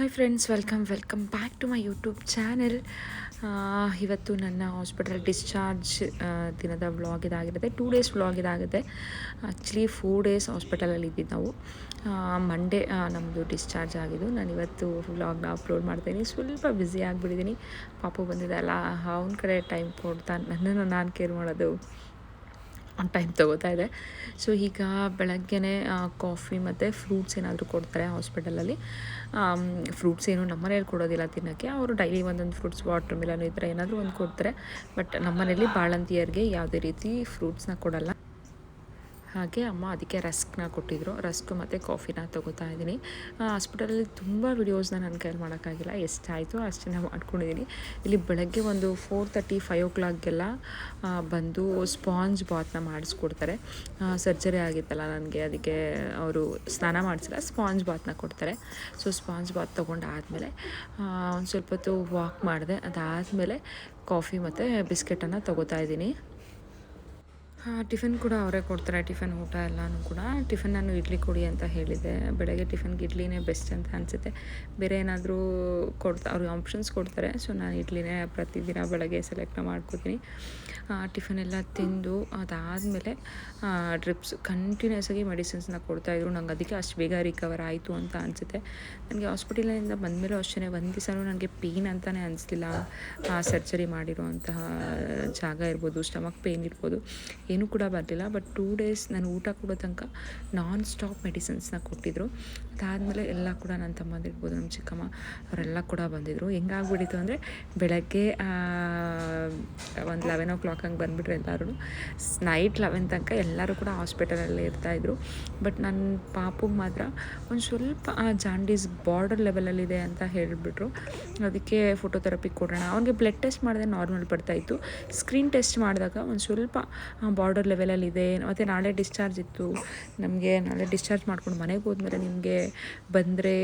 Hi friends welcome welcome back to my YouTube channel ಇವತ್ತು ನನ್ನ hospital discharge ದಿನದ vlog ಇದಾಗಿರುತ್ತೆ. ಟೂ ಡೇಸ್ ವ್ಲಾಗ್ ಇದಾಗುತ್ತೆ. ಆ್ಯಕ್ಚುಲಿ ಫೋರ್ ಡೇಸ್ ಹಾಸ್ಪಿಟಲಲ್ಲಿ ಇದ್ದಿದ್ದು ನಾವು. ಮಂಡೇ ನಮ್ಮದು ಡಿಸ್ಚಾರ್ಜ್ ಆಗಿದ್ದು ನಾನು ಇವತ್ತು ವ್ಲಾಗ್ನ ಅಪ್ಲೋಡ್ ಮಾಡ್ತೀನಿ. ಸ್ವಲ್ಪ ಬ್ಯುಸಿ ಆಗಿಬಿಟ್ಟಿದ್ದೀನಿ ಪಾಪು ಬಂದಿದ್ದಲ್ಲ ಅವನ ಕಡೆ ಟೈಮ್ ಕೊಡ್ತಾ, ನನ್ನನ್ನು ನಾನು ಕೇರ್ ಮಾಡೋದು. ಟೈಮ್ ತೊಗೋತಾ ಇದೆ. ಸೊ ಈಗ ಬೆಳಗ್ಗೆನೇ ಕಾಫಿ ಮತ್ತು ಫ್ರೂಟ್ಸ್ ಏನಾದರೂ ಕೊಡ್ತಾರೆ ಹಾಸ್ಪಿಟಲಲ್ಲಿ ಫ್ರೂಟ್ಸ್ ಏನು ನಮ್ಮ ಮನೇಲಿ ಕೊಡೋದಿಲ್ಲ ತಿನ್ನೋಕ್ಕೆ. ಅವರು ಡೈಲಿ ಒಂದೊಂದು ಫ್ರೂಟ್ಸ್ ವಾಟರ್ ಮಿಲನ್ ಈ ಥರ ಏನಾದರೂ ಒಂದು ಕೊಡ್ತಾರೆ. ಬಟ್ ನಮ್ಮ ಮನೇಲಿ ಬಾಳಂತಿಯರಿಗೆ ಯಾವುದೇ ರೀತಿ ಫ್ರೂಟ್ಸ್ನ ಕೊಡಲ್ಲ. ಹಾಗೆ ಅಮ್ಮ ಅದಕ್ಕೆ ರಸ್ಕ್ನ ಕೊಟ್ಟಿದ್ರು. ರಸ್ಕ್ ಮತ್ತು ಕಾಫಿನ ತೊಗೋತಾ ಇದ್ದೀನಿ. ಹಾಸ್ಪಿಟಲಲ್ಲಿ ತುಂಬ ವಿಡಿಯೋಸ್ನ ನನ್ನ ಕೈಯಲ್ಲಿ ಮಾಡೋಕ್ಕಾಗಿಲ್ಲ. ಎಷ್ಟಾಯಿತು ಅಷ್ಟನ್ನು ಮಾಡ್ಕೊಂಡಿದ್ದೀನಿ. ಇಲ್ಲಿ ಬೆಳಗ್ಗೆ ಒಂದು ಫೋರ್ ತರ್ಟಿ ಫೈವ್ ಓ ಕ್ಲಾಕ್ಗೆಲ್ಲ ಬಂದು ಸ್ಪಾಂಜ್ ಬಾತ್ನ ಮಾಡಿಸ್ಕೊಡ್ತಾರೆ. ಸರ್ಜರಿ ಆಗಿತ್ತಲ್ಲ ನನಗೆ, ಅದಕ್ಕೆ ಅವರು ಸ್ನಾನ ಮಾಡಿಸಿಲ್ಲ. ಸ್ಪಾಂಜ್ ಬಾತ್ನ ಕೊಡ್ತಾರೆ. ಸೊ ಸ್ಪಾಂಜ್ ಬಾತ್ ತೊಗೊಂಡಾದಮೇಲೆ ಒಂದು ಸ್ವಲ್ಪ ಹೊತ್ತು ವಾಕ್ ಮಾಡಿದೆ. ಅದಾದಮೇಲೆ ಕಾಫಿ ಮತ್ತು ಬಿಸ್ಕೆಟನ್ನು ತೊಗೋತಾ ಇದ್ದೀನಿ. ಟಿಫಿನ್ ಕೂಡ ಅವರೇ ಕೊಡ್ತಾರೆ, ಟಿಫನ್ ಊಟ ಎಲ್ಲನೂ ಕೂಡ. ಟಿಫನ್ ನಾನು ಇಡ್ಲಿ ಕೊಡಿ ಅಂತ ಹೇಳಿದ್ದೆ. ಬೆಳಗ್ಗೆ ಟಿಫನ್ಗೆ ಇಡ್ಲಿನೇ ಬೆಸ್ಟ್ ಅಂತ ಅನಿಸುತ್ತೆ. ಬೇರೆ ಏನಾದರೂ ಕೊಡ್ತಾ ಅವ್ರಿಗೆ ಆಪ್ಷನ್ಸ್ ಕೊಡ್ತಾರೆ. ಸೊ ನಾನು ಇಡ್ಲಿನೇ ಪ್ರತಿದಿನ ಬೆಳಗ್ಗೆ ಸೆಲೆಕ್ಟ್ ಮಾಡ್ಕೋತೀನಿ. ಟಿಫನ್ ಎಲ್ಲ ತಿಂದು ಅದಾದಮೇಲೆ ಡ್ರಿಪ್ಸ್ ಕಂಟಿನ್ಯೂಸ್ ಆಗಿ ಮೆಡಿಸಿನ್ಸ್ನ ಕೊಡ್ತಾಯಿದ್ರು ನಂಗೆ ಅದಕ್ಕೆ ಅಷ್ಟು ಬೇಗ ರಿಕವರ್ ಆಯಿತು ಅಂತ ಅನಿಸುತ್ತೆ. ನನಗೆ ಹಾಸ್ಪಿಟಲಿಂದ ಬಂದಮೇಲೆ ಅಷ್ಟೇ ಒಂದು ದಿವಸನೂ ನನಗೆ ಪೇಯ್ನ್ ಅಂತಲೇ ಅನಿಸ್ಲಿಲ್ಲ. ಸರ್ಜರಿ ಮಾಡಿರುವಂತಹ ಜಾಗ ಇರ್ಬೋದು ಸ್ಟಮಕ್ ಪೇಯ್ನ್ ಇರ್ಬೋದು. ಏನೂ ಕೂಡ ಬರಲಿಲ್ಲ. ಬಟ್ ಟೂ ಡೇಸ್ ನಾನು ಊಟ ಕೊಡೋ ತನಕ ನಾನ್ ಸ್ಟಾಪ್ ಮೆಡಿಸಿನ್ಸ್ನ ಕೊಟ್ಟಿದ್ರು. ಅದಾದಮೇಲೆ ಎಲ್ಲ ಕೂಡ ನನ್ನ ತಮ್ಮದಿರ್ಬೋದು ನಮ್ಮ ಚಿಕ್ಕಮ್ಮ ಅವರೆಲ್ಲ ಕೂಡ ಬಂದಿದ್ದರು ಹೆಂಗಾಗ್ಬಿಟ್ಟಿತ್ತು ಅಂದರೆ ಬೆಳಗ್ಗೆ ಒಂದು ಲೆವೆನ್ ಓ ಕ್ಲಾಕ್ ಹಂಗೆ ಬಂದುಬಿಟ್ರೆ ಎಲ್ಲರೂ ನೈಟ್ ಲೆವೆನ್ ತನಕ ಎಲ್ಲರೂ ಕೂಡ ಹಾಸ್ಪಿಟಲಲ್ಲೇ ಇರ್ತಾಯಿದ್ರು ಬಟ್ ನನ್ನ ಪಾಪುಗೆ ಮಾತ್ರ ಒಂದು ಸ್ವಲ್ಪ ಜಾಂಡೀಸ್ ಬಾರ್ಡರ್ ಲೆವೆಲಲ್ಲಿದೆ ಅಂತ ಹೇಳಿಬಿಟ್ರು. ಅದಕ್ಕೆ ಫೋಟೋಥೆರಪಿ ಕೊಡೋಣ. ಅವನಿಗೆ ಬ್ಲಡ್ ಟೆಸ್ಟ್ ಮಾಡಿದೆ ನಾರ್ಮಲ್ ಬರ್ತಾಯಿತ್ತು ಸ್ಕ್ರೀನ್ ಟೆಸ್ಟ್ ಮಾಡಿದಾಗ ಒಂದು ಸ್ವಲ್ಪ ಬಾರ್ಡರ್ ಲೆವೆಲಲ್ಲಿದೆ ಮತ್ತು ನಾಳೆ ಡಿಸ್ಚಾರ್ಜ್ ಇತ್ತು. ನಮಗೆ ನಾಳೆ ಡಿಸ್ಚಾರ್ಜ್ ಮಾಡ್ಕೊಂಡು ಮನೆಗೆ ಹೋದ್ಮೇಲೆ ನಿಮಗೆ ಬಂದರೆ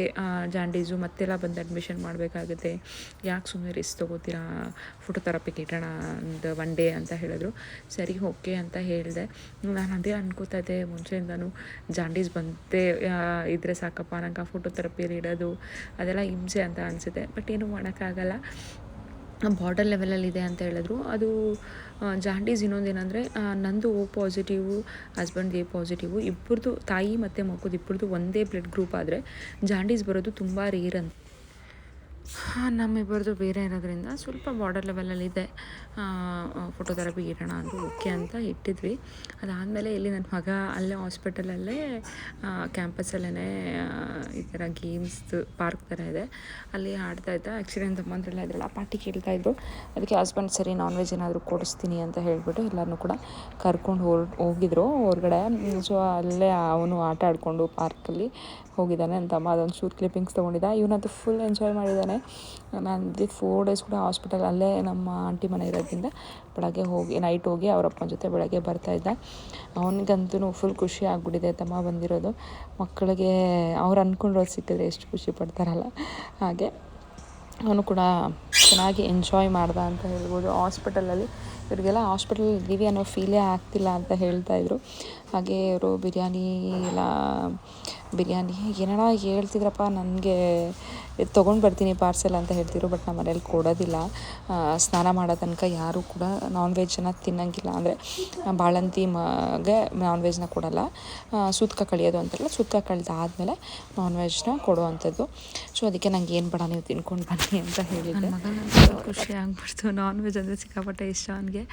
ಜಾಂಡೀಸು ಮತ್ತೆಲ್ಲ ಬಂದು ಅಡ್ಮಿಷನ್ ಮಾಡಬೇಕಾಗುತ್ತೆ. ಯಾಕೆ ಸುಮ್ಮನೆ ರಿಸ್ಕ್ ತೊಗೋತೀರಾ? ಫೋಟೋಥೆರಪಿಗೆ ಇಡೋಣ ಒಂದು ಒನ್ ಡೇ ಅಂತ ಹೇಳಿದ್ರು. ಸರಿ ಓಕೆ ಅಂತ ಹೇಳಿದೆ. ನಾನು ಅದೇ ಅನ್ಕೋತಾ ಇದ್ದೆ ಮುಂಚೆಯಿಂದನೂ. ಜಾಂಡೀಸ್ ಬಂದೇ ಇದ್ದರೆ ಸಾಕಪ್ಪ. ನಂಗೆ ಆ ಫೋಟೋಥೆರಪಿಯಲ್ಲಿ ಇಡೋದು ಅದೆಲ್ಲ ಹಿಂಸೆ ಅಂತ ಅನಿಸುತ್ತೆ. ಬಟ್ ಏನೂ ಮಾಡೋಕ್ಕಾಗಲ್ಲ. ಬಾರ್ಡರ್ ಲೆವೆಲಲ್ಲಿದೆ ಅಂತ ಹೇಳಿದ್ರು. ಅದು ಜಾಂಡೀಸ್ ಇನ್ನೊಂದು ಏನಂದರೆ ನಂದು O positive husband A positive ಇಬ್ಬರದು ತಾಯಿ ಮತ್ತು ಮಗುದು ಇಬ್ಬರದು ಒಂದೇ ಬ್ಲಡ್ ಗ್ರೂಪ್ ಆದರೆ ಜಾಂಡೀಸ್ ಬರೋದು ತುಂಬ ರೇರ್ ಅಂತ. ನಮ್ಮಿಬ್ಬರದು ಬೇರೆ ಇರೋದ್ರಿಂದ ಸ್ವಲ್ಪ ಬಾರ್ಡರ್ ಲೆವೆಲಲ್ಲಿದೆ ಫೋಟೋಥೆರಪಿ ಇಡೋಣ ಅಂತ ಓಕೆ ಅಂತ ಇಟ್ಟಿದ್ವಿ. ಅದಾದಮೇಲೆ ಇಲ್ಲಿ ನನ್ನ ಮಗ ಅಲ್ಲೇ ಹಾಸ್ಪಿಟಲಲ್ಲೇ ಕ್ಯಾಂಪಸಲ್ಲೇ ಈ ಥರ ಗೇಮ್ಸ್ದು ಪಾರ್ಕ್ ಥರ ಇದೆ. ಅಲ್ಲಿ ಆಡ್ತಾ ಇದ್ದ. ಆ್ಯಕ್ಚುಲಿ ನನ್ನ ತಮ್ಮಂದ್ರೆಲ್ಲ ಇದ್ರಲ್ಲ ಪಾರ್ಟಿ ಕೇಳ್ತಾಯಿದ್ರು ಅದಕ್ಕೆ ಹಸ್ಬೆಂಡ್ ಸರಿ ನಾನ್ ವೆಜ್ ಏನಾದರೂ ಕೊಡಿಸ್ತೀನಿ ಅಂತ ಹೇಳಿಬಿಟ್ಟು ಎಲ್ಲರನ್ನೂ ಕೂಡ ಕರ್ಕೊಂಡು ಹೊರ್ ಹೋಗಿದ್ರು. ಹೊರಗಡೆ ಸೊ ಅಲ್ಲೇ ಅವನು ಆಟ ಆಡಿಕೊಂಡು ಪಾರ್ಕಲ್ಲಿ ಹೋಗಿದ್ದಾನೆ. ನನ್ನ ತಮ್ಮ ಅದೊಂದು ಶೂಟ್ ಕ್ಲಿಪ್ಪಿಂಗ್ಸ್ ತೊಗೊಂಡಿದ್ದ. ಇವನಂತೂ ಫುಲ್ ಎಂಜಾಯ್ ಮಾಡಿದ್ದಾನೆ. ನಾನು ಇದ್ದಿದ್ದು ಫೋರ್ ಡೇಸ್ ಕೂಡ ಹಾಸ್ಪಿಟಲ್ ಅಲ್ಲೇ ನಮ್ಮ ಆಂಟಿ ಮನೆ ಇರೋದ್ರಿಂದ ಬೆಳಗ್ಗೆ ಹೋಗಿ ನೈಟ್ ಹೋಗಿ ಅವರಪ್ಪನ ಜೊತೆ ಬೆಳಗ್ಗೆ ಬರ್ತಾಯಿದ್ದ ಅವನಿಗಂತೂ ಫುಲ್ ಖುಷಿ ಆಗಿಬಿಟ್ಟಿದೆ ತಮ್ಮ ಬಂದಿರೋದು. ಮಕ್ಕಳಿಗೆ ಅವ್ರು ಅಂದ್ಕೊಂಡಿರೋದು ಸಿಕ್ಕಿದ್ರೆ ಎಷ್ಟು ಖುಷಿ ಪಡ್ತಾರಲ್ಲ. ಹಾಗೆ ಅವನು ಕೂಡ ಚೆನ್ನಾಗಿ ಎಂಜಾಯ್ ಮಾಡ್ದ ಅಂತ ಹೇಳ್ಬೋದು. ಹಾಸ್ಪಿಟಲಲ್ಲಿ ಇವರಿಗೆಲ್ಲ ಹಾಸ್ಪಿಟಲ್ ಇದ್ದೀವಿ ಅನ್ನೋ ಫೀಲೇ ಆಗ್ತಿಲ್ಲ ಅಂತ ಹೇಳ್ತಾಯಿದ್ರು ಹಾಗೆ ಇವರು ಬಿರಿಯಾನಿ ಎಲ್ಲ ಬಿರಿಯಾನಿ. ಏನಾರ ಹೇಳ್ತಿದ್ರಪ್ಪ, ನನಗೆ ತೊಗೊಂಡು ಬರ್ತೀನಿ ಪಾರ್ಸೆಲ್ ಅಂತ ಹೇಳ್ತಿದ್ರು ಬಟ್ ನಮ್ಮ ಮನೇಲಿ ಕೊಡೋದಿಲ್ಲ. ಸ್ನಾನ ಮಾಡೋ ತನಕ ಯಾರೂ ಕೂಡ ನಾನ್ ವೆಜ್ನ ತಿನ್ನೋಂಗಿಲ್ಲ. ಅಂದರೆ ಬಾಳಂತಿ ಮಗೆ ನಾನ್ ವೆಜ್ನ ಕೊಡೋಲ್ಲ. ಸುತ್ತಕ ಕಳಿಯೋದು ಅಂತಾರಲ್ಲ, ಸುತ್ಕ ಕಳೆದಾದ್ಮೇಲೆ ನಾನ್ ವೆಜ್ನ ಕೊಡುವಂಥದ್ದು. ಸೊ ಅದಕ್ಕೆ ನಂಗೆ ಏನು ಬೇಡ, ನೀವು ತಿನ್ಕೊಂಡು ಬನ್ನಿ ಅಂತ ಹೇಳಿದ್ದೆ. ಖುಷಿ ಆಗ್ಬಿಡ್ತು. ನಾನ್ ವೆಜ್ ಅಂದರೆ ಸಿಕ್ಕಾಪಟ್ಟೆ ಇಷ್ಟ ಅವನಿಗೆ.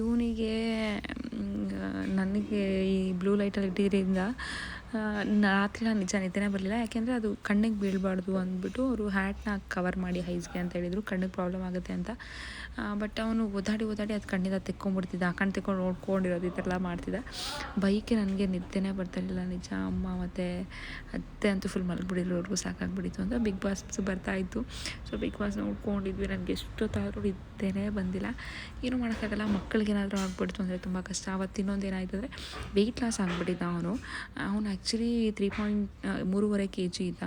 ಇವನಿಗೆ ನನಗೆ ಈ ಬ್ಲೂ ಲೈಟಲ್ಲಿ ಇಟ್ಟಿದ್ದರಿಂದ ರಾತ್ರಿ ನಾನು ನಿಜ ನಿದ್ದೆನೇ ಬರಲಿಲ್ಲ. ಯಾಕೆಂದರೆ ಅದು ಕಣ್ಣಿಗೆ ಬೀಳಬಾರ್ದು ಅಂದ್ಬಿಟ್ಟು ಅವರು ಹ್ಯಾಟ್ನ ಕವರ್ ಮಾಡಿ ಹೈಸ್ಗೆ ಅಂತ ಹೇಳಿದರು. ಕಣ್ಣಿಗೆ ಪ್ರಾಬ್ಲಮ್ ಆಗುತ್ತೆ ಅಂತ. ಬಟ್ ಅವನು ಓದಾಡಿ ಓದಾಡಿ ಅದು ಕಣ್ಣಿಂದ ತೆಕ್ಕೊಂಬಿಡ್ತಿದ್ದ ಆ ಕಣ್ಣು ತೆಕ್ಕೊಂಡು ನೋಡ್ಕೊಂಡಿರೋದು ಈ ಥರ ಎಲ್ಲ ಮಾಡ್ತಿದ್ದ. ಬೈಕೆ ನನಗೆ ನಿದ್ದೆನೇ ಬರ್ತಾಯಿರಲಿಲ್ಲ ನಿಜ ಅಮ್ಮ, ಮತ್ತು ಅತ್ತೆ ಅಂತೂ ಫುಲ್ ಮಲಗಿಬಿಡಿದ್ರು ಅವ್ರಿಗೂ ಸಾಕಾಗ್ಬಿಡಿತ್ತು ಅಂತ ಬಿಗ್ ಬಾಸ್ ಬರ್ತಾಯಿತ್ತು ಸೊ ಬಿಗ್ ಬಾಸ್ ನೋಡ್ಕೊಂಡಿದ್ವಿ, ನನಗೆ ಎಷ್ಟೊತ್ತಾದರೂ ನಿದ್ದೆನೇ ಬಂದಿಲ್ಲ. ಏನೂ ಮಾಡೋಕ್ಕಾಗಲ್ಲ ಮಕ್ಕಳಿಗೇನಾದರೂ ಆಗ್ಬಿಡ್ತು ಅಂದರೆ ತುಂಬ ಕಷ್ಟ. ಅವತ್ತು ಇನ್ನೊಂದು ಏನಾಯ್ತು ಅಂದರೆ ವೆಯ್ಟ್ ಲಾಸ್ ಆಗಿಬಿಟ್ಟಿದ್ದ ಅವನು. ಅವನು ಆ್ಯಕ್ಚುಲಿ ತ್ರೀ ಪಾಯಿಂಟ್ ಮೂರುವರೆ ಕೆ ಜಿ ಇದ್ದ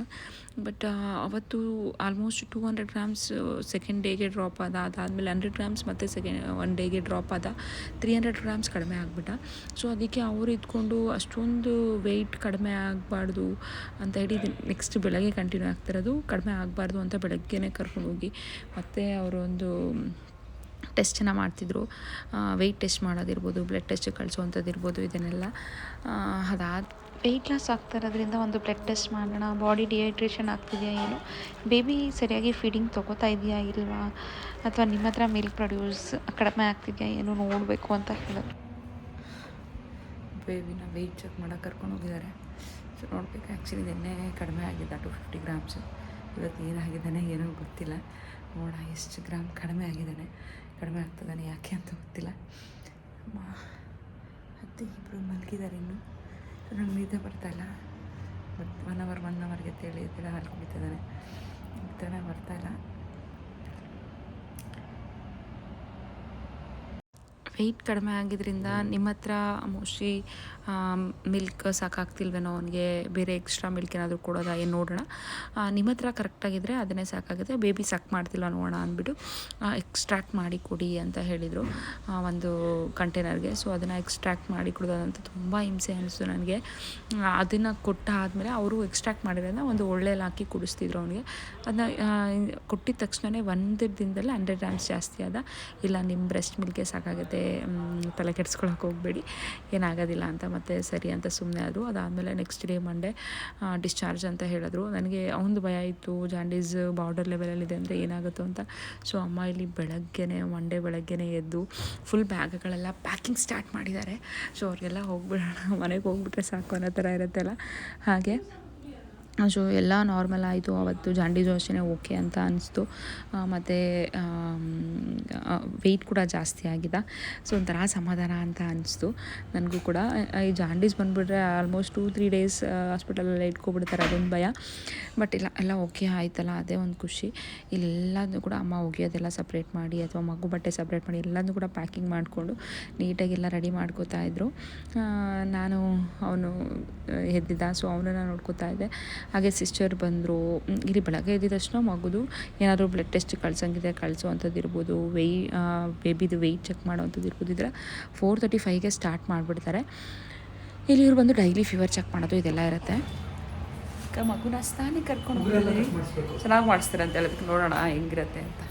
ಬಟ್ ಅವತ್ತು almost two hundred grams second ಡೇಗೆ ಡ್ರಾಪ್ ಅದಾದಮೇಲೆ ಹಂಡ್ರೆಡ್ ಗ್ರಾಮ್ಸ್ ಮತ್ತು ಸೆಕೆಂಡ್ ಒನ್ ಡೇಗೆ ಡ್ರಾಪ್ ಆದ. ತ್ರೀ ಹಂಡ್ರೆಡ್ ಗ್ರಾಮ್ಸ್ ಕಡಿಮೆ ಆಗಿಬಿಟ್ಟ. ಸೊ ಅದಕ್ಕೆ ಅವರು ಇದ್ಕೊಂಡು ಅಷ್ಟೊಂದು ವೆಯ್ಟ್ ಕಡಿಮೆ ಆಗಬಾರ್ದು ಅಂತ ಹೇಳಿ ನೆಕ್ಸ್ಟ್ ಬೆಳಗ್ಗೆ ಕಂಟಿನ್ಯೂ ಆಗ್ತಿರೋದು. ಕಡಿಮೆ ಆಗಬಾರ್ದು ಅಂತ ಬೆಳಗ್ಗೆನೇ ಕರ್ಕೊಂಡು ಹೋಗಿ ಮತ್ತು ಅವರೊಂದು ಟೆಸ್ಟನ್ನು ಮಾಡ್ತಿದ್ರು. ವೆಯ್ಟ್ ಟೆಸ್ಟ್ ಮಾಡೋದಿರ್ಬೋದು ಬ್ಲಡ್ ಟೆಸ್ಟ್ ಕಳಿಸೋವಂಥದ್ದು ಇರ್ಬೋದು ಇದನ್ನೆಲ್ಲ ಅದಾದ ವೆಯ್ಟ್ ಲಾಸ್ ಆಗ್ತಾ ಇರೋದ್ರಿಂದ ಒಂದು ಬ್ಲಡ್ ಟೆಸ್ಟ್ ಮಾಡೋಣ ಬಾಡಿ ಡಿಹೈಡ್ರೇಷನ್ ಆಗ್ತಿದೆಯಾ ಏನು? ಬೇಬಿ ಸರಿಯಾಗಿ ಫೀಡಿಂಗ್ ತೊಗೋತಾ ಇದೆಯಾ ಇಲ್ವಾ? ಅಥವಾ ನಿಮ್ಮ ಹತ್ರ ಮಿಲ್ಕ್ ಪ್ರೊಡ್ಯೂಸ್ ಕಡಿಮೆ ಆಗ್ತಿದೆಯಾ ಏನು ನೋಡಬೇಕು ಅಂತ ಹೇಳಿದ್ರು ಬೇಬಿನ ವೆಯ್ಟ್ ಚೆಕ್ ಮಾಡೋಕೆ ಕರ್ಕೊಂಡು ಹೋಗಿದ್ದಾರೆ. ಸೊ ನೋಡ್ಬೇಕು ಆ್ಯಕ್ಚುಲಿ ನಿನ್ನೆ ಕಡಿಮೆ ಆಗಿದೆ ಟು ಫಿಫ್ಟಿ ಗ್ರಾಮ್ಸು ಇವತ್ತು ಏನಾಗಿದ್ದಾನೆ ಏನೋ ಗೊತ್ತಿಲ್ಲ. ನೋಡ ಎಷ್ಟು ಗ್ರಾಮ್ ಕಡಿಮೆ ಆಗಿದ್ದಾನೆ, ಕಡಿಮೆ ಆಗ್ತದಾನೆ ಯಾಕೆ ಅಂತ ಗೊತ್ತಿಲ್ಲ. ಅಮ್ಮ, ಅತ್ತೆ ಇಬ್ಬರು ಮಲಗಿದ್ದಾರೆ ಇನ್ನು. ನಂಗೆ ನಿದ್ದೆ ಬರ್ತಾಯಿಲ್ಲ ಬಟ್ ಒನ್ ಅವರ್ ಒನ್ ಅವರ್ಗೆ ತೇಳಿ ಎದ್ದೆಲ್ಲ ಹಾಲು ಕುಡಿತಿದ್ದಾನೆ ನಿದ್ದೆನೇ ಬರ್ತಾಯಿಲ್ಲ ವೆಯ್ಟ್ ಕಡಿಮೆ ಆಗಿದ್ದರಿಂದ ನಿಮ್ಮ ಹತ್ರ ಮೋಸ್ಟ್ಲಿ ಮಿಲ್ಕ್ ಸಾಕಾಗ್ತಿಲ್ವೇನೋ ಅವನಿಗೆ ಬೇರೆ ಎಕ್ಸ್ಟ್ರಾ ಮಿಲ್ಕ್ ಏನಾದರೂ ಕೊಡೋದಾ ಏನು ನೋಡೋಣ. ನಿಮ್ಮ ಹತ್ರ ಕರೆಕ್ಟಾಗಿದ್ದರೆ ಅದನ್ನೇ ಸಾಕಾಗುತ್ತೆ. ಬೇಬಿ ಸಕ್ ಮಾಡ್ತಿಲ್ಲ ನೋಡೋಣ ಅಂದ್ಬಿಟ್ಟು ಎಕ್ಸ್ಟ್ರಾಕ್ಟ್ ಮಾಡಿ ಕೊಡಿ ಅಂತ ಹೇಳಿದರು ಒಂದು ಕಂಟೈನರ್ಗೆ ಸೊ ಅದನ್ನು ಎಕ್ಸ್ಟ್ರಾಕ್ಟ್ ಮಾಡಿ ಕೊಡೋದಂತ ತುಂಬ ಹಿಂಸೆ ಅನಿಸ್ತು ನನಗೆ. ಅದನ್ನು ಕೊಟ್ಟ ಆದಮೇಲೆ ಅವರು ಎಕ್ಸ್ಟ್ರಾಕ್ಟ್ ಮಾಡಿರೋದನ್ನ ಒಂದು ಒಳ್ಳೆಯಲ್ಲಿ ಹಾಕಿ ಕುಡಿಸ್ತಿದ್ರು ಅವನಿಗೆ. ಅದನ್ನ ಕೊಟ್ಟಿದ ತಕ್ಷಣವೇ ಒಂದು ದಿನದಲ್ಲಿ ಹಂಡ್ರೆಡ್ ಗ್ರಾಮ್ಸ್ ಜಾಸ್ತಿ ಆದ. ಇಲ್ಲ ನಿಮ್ಮ ಬ್ರೆಸ್ಟ್ ಮಿಲ್ಕೆ ಸಾಕಾಗುತ್ತೆ ತಲೆ ಕೆಡಿಸ್ಕೊಳಕ್ಕೆ ಹೋಗಬೇಡಿ. ಏನಾಗೋದಿಲ್ಲ ಅಂತ ಮತ್ತೆ ಸರಿ ಅಂತ ಸುಮ್ಮನೆ ಆದರು. ಅದಾದಮೇಲೆ ನೆಕ್ಸ್ಟ್ ಡೇ ಮಂಡೇ ಡಿಸ್ಚಾರ್ಜ್ ಅಂತ ಹೇಳಿದ್ರು. ನನಗೆ ಅವನದು ಭಯ ಇತ್ತು ಜಾಂಡೀಸ್ ಬಾರ್ಡರ್ ಲೆವೆಲಲ್ಲಿದೆ ಅಂದರೆ ಏನಾಗುತ್ತೋ ಅಂತ. ಸೊ ಅಮ್ಮ ಇಲ್ಲಿ ಬೆಳಗ್ಗೆನೇ ಮಂಡೇ ಬೆಳಗ್ಗೆನೆ ಎದ್ದು ಫುಲ್ ಬ್ಯಾಗ್ಗಳೆಲ್ಲ ಪ್ಯಾಕಿಂಗ್ ಸ್ಟಾರ್ಟ್ ಮಾಡಿದ್ದಾರೆ. ಸೊ ಅವ್ರಿಗೆಲ್ಲ ಹೋಗ್ಬಿಡೋಣ, ಮನೆಗೆ ಹೋಗ್ಬಿಟ್ರೆ ಸಾಕು ಅನ್ನೋ ಥರ ಇರುತ್ತಲ್ಲ. ಹಾಗೆ ಸೊ ಎಲ್ಲ ನಾರ್ಮಲ್ ಆಯಿತು. ಅವತ್ತು ಜಾಂಡೀಸು ಅಷ್ಟೇ ಓಕೆ ಅಂತ ಅನಿಸ್ತು. ಮತ್ತು ವೆಯ್ಟ್ ಕೂಡ ಜಾಸ್ತಿ ಆಗಿದೆ. ಸೊ ಒಂಥರ ಸಮಾಧಾನ ಅಂತ ಅನಿಸ್ತು. ನನಗೂ ಕೂಡ. ಈ ಜಾಂಡೀಸ್ ಬಂದುಬಿಟ್ರೆ ಆಲ್ಮೋಸ್ಟ್ ಟೂ ತ್ರೀ ಡೇಸ್ ಹಾಸ್ಪಿಟಲಲ್ಲಿ ಇಟ್ಕೊಬಿಡ್ತಾರೆ. ಅದೊಂದು ಭಯ. ಬಟ್ ಇಲ್ಲ, ಎಲ್ಲ ಓಕೆ ಆಯ್ತಲ್ಲ. ಅದೇ ಒಂದು ಖುಷಿ. ಇಲ್ಲೆಲ್ಲದೂ ಕೂಡ ಅಮ್ಮ ಒಗೆಯೋದೆಲ್ಲ ಸಪ್ರೇಟ್ ಮಾಡಿ ಅಥವಾ ಮಗು ಬಟ್ಟೆ ಸಪ್ರೇಟ್ ಮಾಡಿ ಎಲ್ಲದೂ ಕೂಡ ಪ್ಯಾಕಿಂಗ್ ಮಾಡಿಕೊಂಡು ನೀಟಾಗೆಲ್ಲ ರೆಡಿ ಮಾಡ್ಕೋತಾ ಇದ್ದರು ನಾನು ಅವನು ಎದ್ದಿದ್ದ. ಸೊ ಅವನನ್ನು ನೋಡ್ಕೋತಾ ಇದ್ದೆ. ಹಾಗೆ ಸಿಸ್ಟರ್ ಬಂದರು. ಇಲ್ಲಿ ಬೆಳಗ್ಗೆ ಎದ್ದಿದ ತಕ್ಷಣ ಮಗುದು ಏನಾದರೂ ಬ್ಲಡ್ ಟೆಸ್ಟ್ ಕಳ್ಸಂಗಿದೆ ಕಳಿಸುವಂಥದ್ದು ಇರ್ಬೋದು ವೆಯ್ ಬೇಬಿದು ವೆಯ್ಟ್ ಚೆಕ್ ಮಾಡೋವಂಥದ್ದು ಇರ್ಬೋದು ಇದರ ಫೋರ್ ತರ್ಟಿ ಫೈವ್ಗೆ ಸ್ಟಾರ್ಟ್ ಮಾಡಿಬಿಡ್ತಾರೆ. ಇಲ್ಲಿ ಇವ್ರು ಬಂದು ಡೈಲಿ ಫೀವರ್ ಚೆಕ್ ಮಾಡೋದು ಇದೆಲ್ಲ ಇರುತ್ತೆ. ಮಗುನ ಸ್ನಾನಿಗೆ ಕರ್ಕೊಂಡು ಚೆನ್ನಾಗಿ ಮಾಡಿಸ್ತಾರೆ ಅಂತ ಹೇಳೋದಕ್ಕೆ ನೋಡೋಣ ಹೆಂಗಿರುತ್ತೆ ಅಂತ.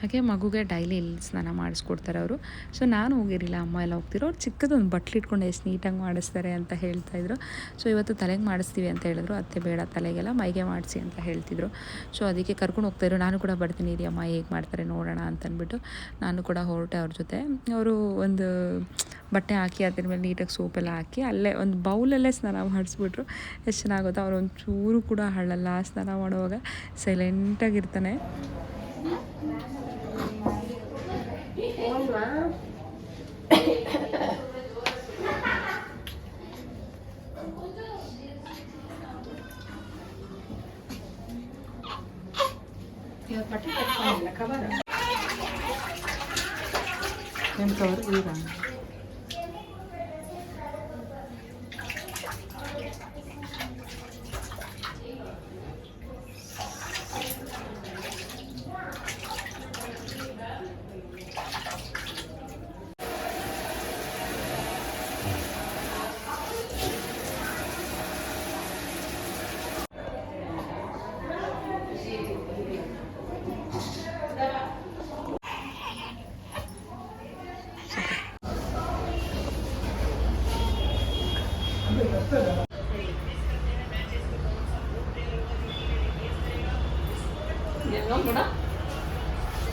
ಹಾಗೆ ಮಗುಗೆ ಡೈಲಿ ಇಲ್ಲಿ ಸ್ನಾನ ಮಾಡಿಸ್ಕೊಡ್ತಾರೆ ಅವರು. ಸೊ ನಾನು ಹೋಗಿರಲಿಲ್ಲ, ಅಮ್ಮ ಎಲ್ಲ ಹೋಗ್ತಿರೋ ಅವ್ರು ಚಿಕ್ಕದೊಂದು ಬಟ್ಲು ಇಟ್ಕೊಂಡು ಎಷ್ಟು ನೀಟಾಗಿ ಮಾಡಿಸ್ತಾರೆ ಅಂತ ಹೇಳ್ತಾಯಿದ್ರು ಸೊ ಇವತ್ತು ತಲೆಗೆ ಮಾಡಿಸ್ತೀವಿ ಅಂತ ಹೇಳಿದ್ರು. ಅತ್ತೆ ಬೇಡ, ತಲೆಗೆಲ್ಲ ಮೈಗೆ ಮಾಡಿಸಿ ಅಂತ ಹೇಳ್ತಿದ್ರು. ಸೊ ಅದಕ್ಕೆ ಕರ್ಕೊಂಡು ಹೋಗ್ತಾಯಿದ್ರು ನಾನು ಕೂಡ ಬರ್ತೀನಿ ರೀ ಅಮ್ಮ, ಹೇಗೆ ಮಾಡ್ತಾರೆ ನೋಡೋಣ ಅಂತಂದ್ಬಿಟ್ಟು ನಾನು ಕೂಡ ಹೊರಟೆ ಅವ್ರ ಜೊತೆ. ಅವರು ಒಂದು ಬಟ್ಟೆ ಹಾಕಿ, ಅದ್ರ ಮೇಲೆ ನೀಟಾಗಿ ಸೋಪೆಲ್ಲ ಹಾಕಿ, ಅಲ್ಲೇ ಒಂದು ಬೌಲಲ್ಲೇ ಸ್ನಾನ ಮಾಡಿಸ್ಬಿಟ್ರು. ಎಷ್ಟು ಚೆನ್ನಾಗುತ್ತೋ ಅವ್ರು ಒಂದು ಚೂರು ಕೂಡ ಹಳ್ಳಲ್ಲ ಸ್ನಾನ ಮಾಡುವಾಗ. ಸೈಲೆಂಟಾಗಿರ್ತಾನೆ ಏನು ಕವರ್ ಈಗ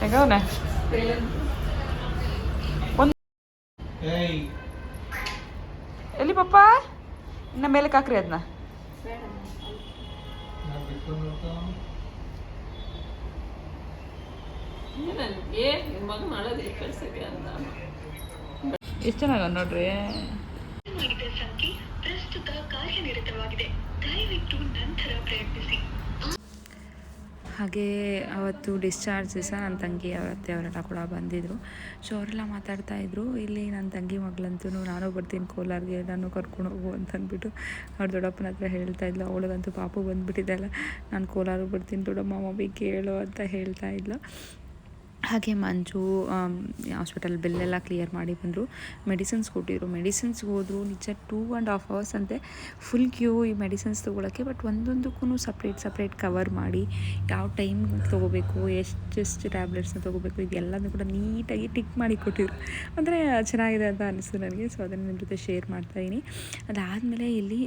ಹೆಂಗವನೆ? ಎಲ್ಲಿ ಪಪ್ಪ? ಇನ್ನ ಮೇಲೆ ಕಾಕ್ರಿ ಅದನ್ನ ಎಷ್ಟು ಚೆನ್ನಾಗ ನೋಡ್ರಿ? ಪ್ರಸ್ತುತ ಕಾರ್ಯನಿರತವಾಗಿದೆ. ದಯವಿಟ್ಟು ನಂತರ ಪ್ರಯತ್ನಿಸಿ. ಹಾಗೆ ಅವತ್ತು ಡಿಸ್ಚಾರ್ಜ್ ದಿವಸ ನನ್ನ ತಂಗಿ ಅವತ್ತೆ ಅವರೆಲ್ಲ ಕೂಡ ಬಂದಿದ್ದರು ಸೊ ಅವರೆಲ್ಲ ಮಾತಾಡ್ತಾ ಇದ್ರು. ಇಲ್ಲಿ ನನ್ನ ತಂಗಿ ಮಗಳಂತೂ ನಾನು ಬರ್ತೀನಿ ಕೋಲಾರ್ಗೆ ನಾನು ಕರ್ಕೊಂಡು ಹೋಗು ಅಂತ ಅಂದ್ಬಿಟ್ಟು ಅವ್ರ ದೊಡ್ಡಪ್ಪನ ಹತ್ರ ಹೇಳ್ತಾ ಇದ್ಲು. ಅವಳಿಗಂತೂ ಪಾಪು ಬಂದುಬಿಟ್ಟಿದ್ದಲ್ಲ ನಾನು ಕೋಲಾರಿಗೆ ಬರ್ತೀನಿ ದೊಡ್ಡಮ್ಮ, ಮಮ್ಮಿ ಕೇಳು ಅಂತ ಹೇಳ್ತಾ ಇದ್ಲು. ಹಾಗೆ ಮಂಜು ಹಾಸ್ಪಿಟಲ್ ಬಿಲ್ಲೆಲ್ಲ ಕ್ಲಿಯರ್ ಮಾಡಿ ಬಂದರು. ಮೆಡಿಸಿನ್ಸ್ ಕೊಟ್ಟಿದ್ರು. ಮೆಡಿಸಿನ್ಸ್ಗೆ ಹೋದರು ನಿಜ ಟೂ ಆ್ಯಂಡ್ ಹಾಫ್ ಅವರ್ಸ್ ಅಂತೆ. ಫುಲ್ ಕ್ಯೂ ಈ ಮೆಡಿಸಿನ್ಸ್ ತೊಗೊಳಕ್ಕೆ ಬಟ್ ಒಂದೊಂದಕ್ಕೂ ಸಪ್ರೇಟ್ ಸಪ್ರೇಟ್ ಕವರ್ ಮಾಡಿ ಯಾವ ಟೈಮ್ ತೊಗೋಬೇಕು, ಎಷ್ಟು ಟ್ಯಾಬ್ಲೆಟ್ಸ್ನ ತೊಗೋಬೇಕು, ಇದೆಲ್ಲನೂ ಕೂಡ ನೀಟಾಗಿ ಟಿಕ್ ಮಾಡಿ ಕೊಟ್ಟಿದ್ರು. ಅಂದರೆ ಚೆನ್ನಾಗಿದೆ ಅಂತ ಅನಿಸ್ತು ನನಗೆ. ಸೊ ಅದನ್ನು ನಿಮ್ಮ ಜೊತೆ ಶೇರ್ ಮಾಡ್ತಾಯಿದ್ದೀನಿ ಅದಾದಮೇಲೆ ಇಲ್ಲಿ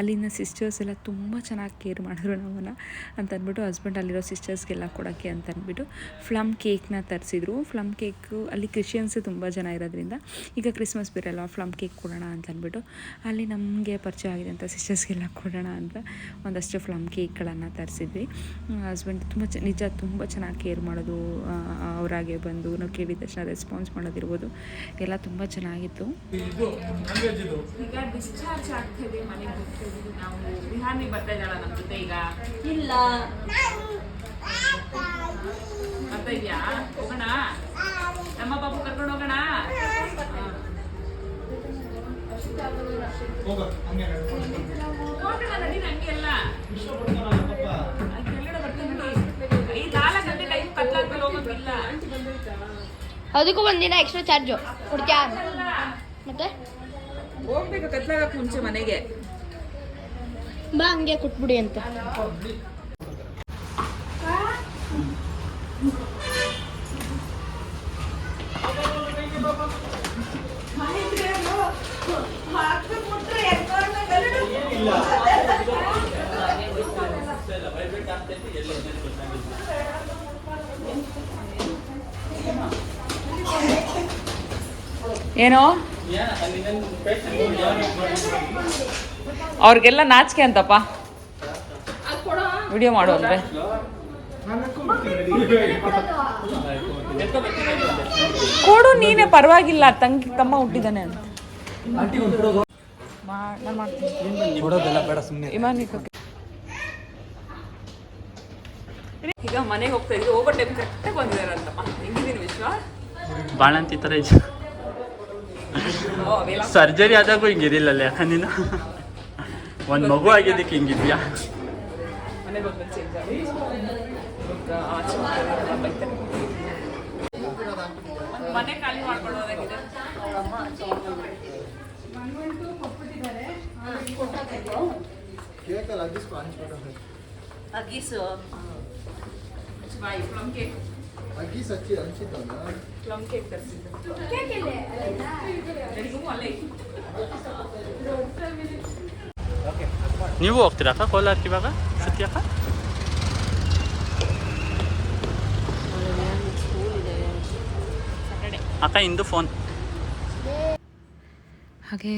ಅಲ್ಲಿನ ಸಿಸ್ಟರ್ಸ್ ಎಲ್ಲ ತುಂಬ ಚೆನ್ನಾಗಿ ಕೇರ್ ಮಾಡಿದ್ರು ನಮ್ಮನ್ನು ಅಂತ ಅಂದ್ಬಿಟ್ಟು ಹಸ್ಬೆಂಡ್ ಅಲ್ಲಿರೋ ಸಿಸ್ಟರ್ಸ್ಗೆಲ್ಲ ಕೊಡೋಕ್ಕೆ ಅಂತ ಅಂದ್ಬಿಟ್ಟು ಫ್ಲಮ್ ಕೇಕ್ನ ತರಿಸಿದ್ರು. ಫ್ಲಮ್ ಕೇಕು ಅಲ್ಲಿ ಕ್ರಿಶ್ಚಿಯನ್ಸ್ ತುಂಬ ಜನ ಇರೋದ್ರಿಂದ ಈಗ ಕ್ರಿಸ್ಮಸ್ ಬರಲ್ಲ ಫ್ಲಮ್ ಕೇಕ್ ಕೊಡೋಣ ಅಂತ ಅಂದ್ಬಿಟ್ಟು ಅಲ್ಲಿ ನಮಗೆ ಪರಿಚಯ ಆಗಿದೆ ಅಂತ ಸಿಸ್ಟರ್ಸ್ಗೆಲ್ಲ ಕೊಡೋಣ ಅಂತ ಒಂದಷ್ಟು ಫ್ಲಮ್ ಕೇಕ್ಗಳನ್ನು ತರಿಸಿದ್ವಿ. ಹಸ್ಬೆಂಡ್ ತುಂಬ ಚ ನಿಜ ತುಂಬ ಚೆನ್ನಾಗಿ ಕೇರ್ ಮಾಡೋದು ಅವರಾಗೆ ಬಂದು ನಾವು ಕೇಳಿದ ತಕ್ಷಣ ರೆಸ್ಪಾನ್ಸ್ ಮಾಡೋದಿರ್ಬೋದು. ಎಲ್ಲ ತುಂಬ ಚೆನ್ನಾಗಿತ್ತು. ಈಗ ಡಿಸ್ಚಾರ್ಜ್ ಆಗ್ತಿದೆ ಮನೆಗೆ ಹೋಗ್ತಿದ್ವಿ ನಾವು. ಬಿಹಾರಿ ಬರ್ತಾ ಇದ್ದಾಳ ನಮ್ಮ ಜೊತೆ ಈಗ? ಇಲ್ಲ. ಬರ್ತಾ ಇದ್ಯಾ ಹೋಗೋಣ? ನಮ್ಮ ಪಾಪು ಕರ್ಕೊಂಡು ಹೋಗೋಣ? ನಡಿ ನಂಗೆ ಎಲ್ಲ. ಅದಕ್ಕೂ ಒಂದಿನ ಎಕ್ಸ್ಟ್ರಾ ಚಾರ್ಜು ಕೊಡ್ತ್ಯಾ ಮತ್ತೆ? ಹೋಗ್ಬೇಕು ಕತ್ಲಾಗಕ್ಕೆ ಮುಂಚೆ ಮನೆಗೆ. ಬಾ ಹಂಗೆ ಕೊಟ್ಬಿಡಿ ಅಂತ. ಏನೋ? ಅವ್ರಿಗೆಲ್ಲ ನಾಚಿಕೆ ಅಂತಪ್ಪ. ವಿಡಿಯೋ ಮಾಡು ಅಂದ್ರೆ. ಕೊಡು ನೀನೇ ಪರವಾಗಿಲ್ಲ ತಂಗಿ ತಮ್ಮ ಹುಟ್ಟಿದಾನೆ ಅಂತ. ನಾನ್ ಮಾಡ್ತೀನಿ. ಕೊಡೋದೆಲ್ಲ ಬೇಡ ಸುಮ್ಮನೆ. ಈಗ ಮನೆಗೆ ಹೋಗ್ತಾ ಇದ್ವಿ ಓವರ್ ಟೈಮ್ ಕರೆಕ್ಟಾಗಿ ಬಂದಿದಾರಂತಮ್ಮ ಹೆಂಗಿದ್ದೀನಿ ವಿಶ್ವ ಥರ ಇದೆ ಸರ್ಜರಿ ಆದಾಗೂ ಹಿಂಗಿರಿಲ್ಲಲ್ಲ ನೀನು ಒಂದು ಮಗು ಆಗಿದ್ದಕ್ಕೆ ಹಿಂಗಿದ್ಯಾ. ಮನೆ ಖಾಲಿ ಮಾಡ್ಕೊಳ್ಳೋದಾಗಿದೆ ಅಗೀಸು ಪ್ಲಮ್ ಕೇಕ್ ಹಂಚಿದ್ದಲ್ಲ ಪ್ಲಮ್ ಕೇಕ್ ತರಿಸಿದ್ದು. ನೀವು ಹೋಗ್ತೀರಾ ಅಕ್ಕ? ಕೋಲಾರಕ್ಕೆ ಇವಾಗ? ಸತ್ಯ ಅಕ್ಕ? ಅಕ್ಕ ಇಂದು ಫೋನ್ ಹಾಗೆ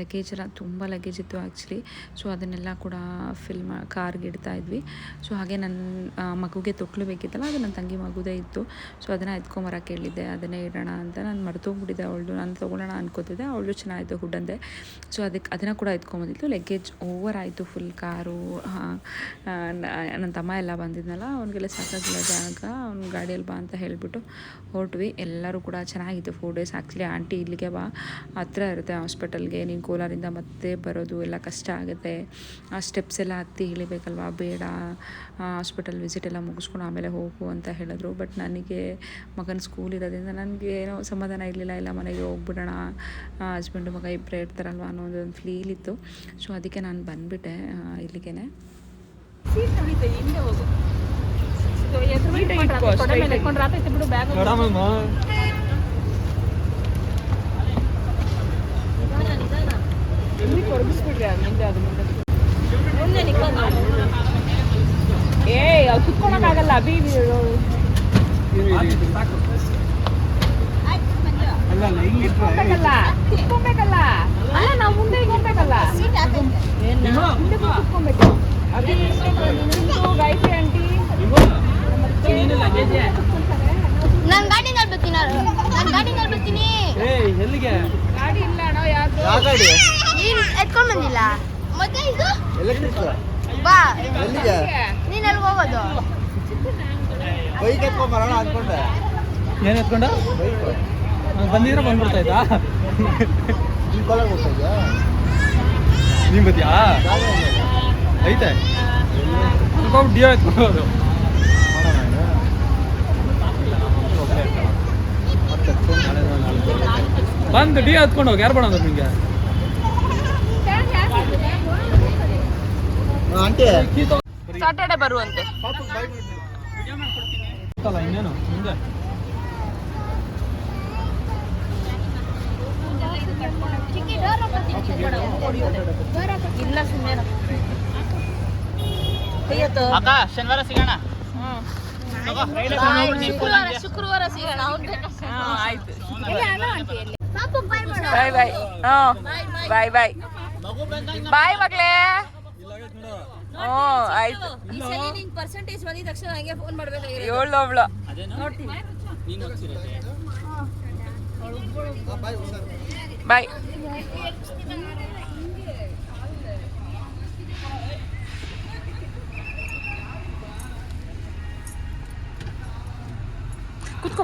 ಲಗೇಜ್ ಎಲ್ಲ ತುಂಬ ಲಗೇಜ್ ಇತ್ತು ಆ್ಯಕ್ಚುಲಿ ಸೊ ಅದನ್ನೆಲ್ಲ ಕೂಡ ಫಿಲ್ ಮಾ ಕಾರ್ಗೆ ಇಡ್ತಾ ಇದ್ವಿ. ಸೊ ಹಾಗೆ ನನ್ನ ಮಗುಗೆ ತೊಟ್ಲು ಬೇಕಿತ್ತಲ್ಲ, ಅದು ನನ್ನ ತಂಗಿ ಮಗುದೇ ಇತ್ತು. ಸೊ ಅದನ್ನು ಎತ್ಕೊಂಬರಕ್ಕೆ ಹೇಳಿದ್ದೆ, ಅದನ್ನೇ ಇಡೋಣ ಅಂತ. ನಾನು ಮರ್ತೋಗ್ಬಿಟ್ಟಿದ್ದೆ ಅವಳು, ನಾನು ತೊಗೊಳ್ಳೋಣ ಅನ್ಕೋತಿದ್ದೆ, ಅವಳು ಚೆನ್ನಾಗಿತ್ತು ಹುಡ್ಡಂದೆ ಸೊ ಅದಕ್ಕೆ ಅದನ್ನು ಕೂಡ ಎತ್ಕೊಂಬಂದಿತ್ತು. ಲಗೇಜ್ ಓವರ್ ಆಯಿತು ಫುಲ್ ಕಾರು ನನ್ನ ತಮ್ಮ ಎಲ್ಲ ಬಂದಿದ್ನಲ್ಲ, ಅವ್ನಿಗೆಲ್ಲ ಸಾಕಾಗಿಲ್ಲ ಜಾಗ, ಅವ್ನ ಗಾಡಿಯಲ್ಲಿ ಬಾ ಅಂತ ಹೇಳಿಬಿಟ್ಟು ಹೊರಟ್ವಿ. ಎಲ್ಲರೂ ಕೂಡ ಚೆನ್ನಾಗಿತ್ತು ಫೋರ್ ಡೇಸ್ ಆ್ಯಕ್ಚುಲಿ ಆಂಟಿ ಇಲ್ಲಿಗೆ ಬಾ, ಹತ್ರ ಇರುತ್ತೆ. ಹಾಸ್ಪಿಟಲ್ಗೆ ನೀನು ಕೋಲಾರಿಂದ ಮತ್ತೆ ಬರೋದು ಎಲ್ಲ ಕಷ್ಟ ಆಗುತ್ತೆ. ಆ ಸ್ಟೆಪ್ಸ್ ಎಲ್ಲ ಹತ್ತಿ ಇಳಿಬೇಕಲ್ವಾ? ಬೇಡ. ಹಾಸ್ಪಿಟಲ್ ವಿಸಿಟ್ ಎಲ್ಲ ಮುಗಿಸ್ಕೊಂಡು ಆಮೇಲೆ ಹೋಗು ಅಂತ ಹೇಳಿದ್ರು. ಬಟ್ ನನಗೆ ಮಗನ ಸ್ಕೂಲ್ ಇರೋದ್ರಿಂದ ನನಗೆ ಏನೋ ಸಮಾಧಾನ ಇರಲಿಲ್ಲ. ಇಲ್ಲ ಮನೆಗೆ ಹೋಗ್ಬಿಡೋಣ. ಹಸ್ಬೆಂಡು ಮಗ ಇಬ್ಬರೇ ಇರ್ತಾರಲ್ವ ಅನ್ನೋ ಒಂದು ಫೀಲ್ ಇತ್ತು. ಸೊ ಅದಕ್ಕೆ ನಾನು ಬಂದುಬಿಟ್ಟೆ ಇಲ್ಲಿಗೆ ನೋಡಮ್ಮ ಏ ಅದು ಅಭಿ ಅಲ್ಲ ಅಲ್ಲ ಇಲ್ಲಿ ಕುತ್ಕೊಬೇಕಲ್ಲ ಕುತ್ಕೊಬೇಕಲ್ಲ ಅಲ್ಲ ನಾವು ಮುಂದೆ ಹೋಗ್ಬೇಕಲ್ಲ ಮುಂದೆ ಕುತ್ಕೊಬೇಕು ಅಭಿ ನಿಮ್ದು ಗಾಯತ್ರಿ ಆಂಟಿ ನಾನು ಗಾಡಿನಲ್ಲಿ ಬರ್ತೀನಿ ನಾನು ಗಾಡಿನಲ್ಲಿ ಬರ್ತೀನಿ ಏ ಎಲ್ಲಿಗೆ ಗಾಡಿ ಇಲ್ಲ ಯಾವ್ದು ಗಾಡಿ ನೀನು ಎತ್ಕೊಂಡ್ ಬಂದಿಲ್ಲ ಮತ್ತೆ ಇದು ಎಲೆಕ್ಟ್ರಿಕ್ ಬಾ ಎಲ್ಲಿಗೆ ನೀನ್ ಎಲ್ಲಿಗೆ ಹೋಗೋದು ಬೈಕ್ ಎತ್ಕೊಂಡ್ ಬರೋಣ ಅನ್ಕೊಂಡೆ ಏನು ಎತ್ಕೊಂಡ? ಬಂದಿದ್ರೆ ಬಂದ್ಬಿಡ್ತಾ ಇದ್ದಾ? ನೀನು ಕಾಲೇಜ್ ಹೋಗ್ತಾ ಇದ್ಯಾ? ನೀನು ಬತ್ತೀಯಾ ಐತೆ. ಡಿಯೋ ಎತ್ಕೊಂಡು ಬಂದು ಡಿ ಹತ್ಕೊಂಡು ಹೋಗಿ ಯಾರು ಮಾಡೋದು ನಿಮಗೆ ಸಾಟರ್ಡೆ ಬರುವಂತೆ. ಇನ್ನೇನು? ಮುಂದೆ ಇಲ್ಲ ಸುಮ್ಮನೆ ಅಕ್ಕ ಶನಿವಾರ ಸಿಗೋಣ. ಶುಕ್ರವಾರ ಶುಕ್ರವಾರ ಸಿಗೋಣ. ಆಯ್ತು. ಬಾಯ್ ಬಾಯ್. ಬಾಯ್ ಹಾಂ ಬಾಯ್ ಬಾಯ್. ಬಾಯ್ ಮಗಳೇ. ಹ್ಞೂ ಆಯ್ತು ಈ ಪರ್ಸೆಂಟೇಜ್ ಬಂದಿದ ತಕ್ಷಣ ಫೋನ್ ಮಾಡ್ಬೇಕಾಗಿರೋದು ಏಳು ಅವಳು ಬಾಯ್ ಕುತ್ಕೊ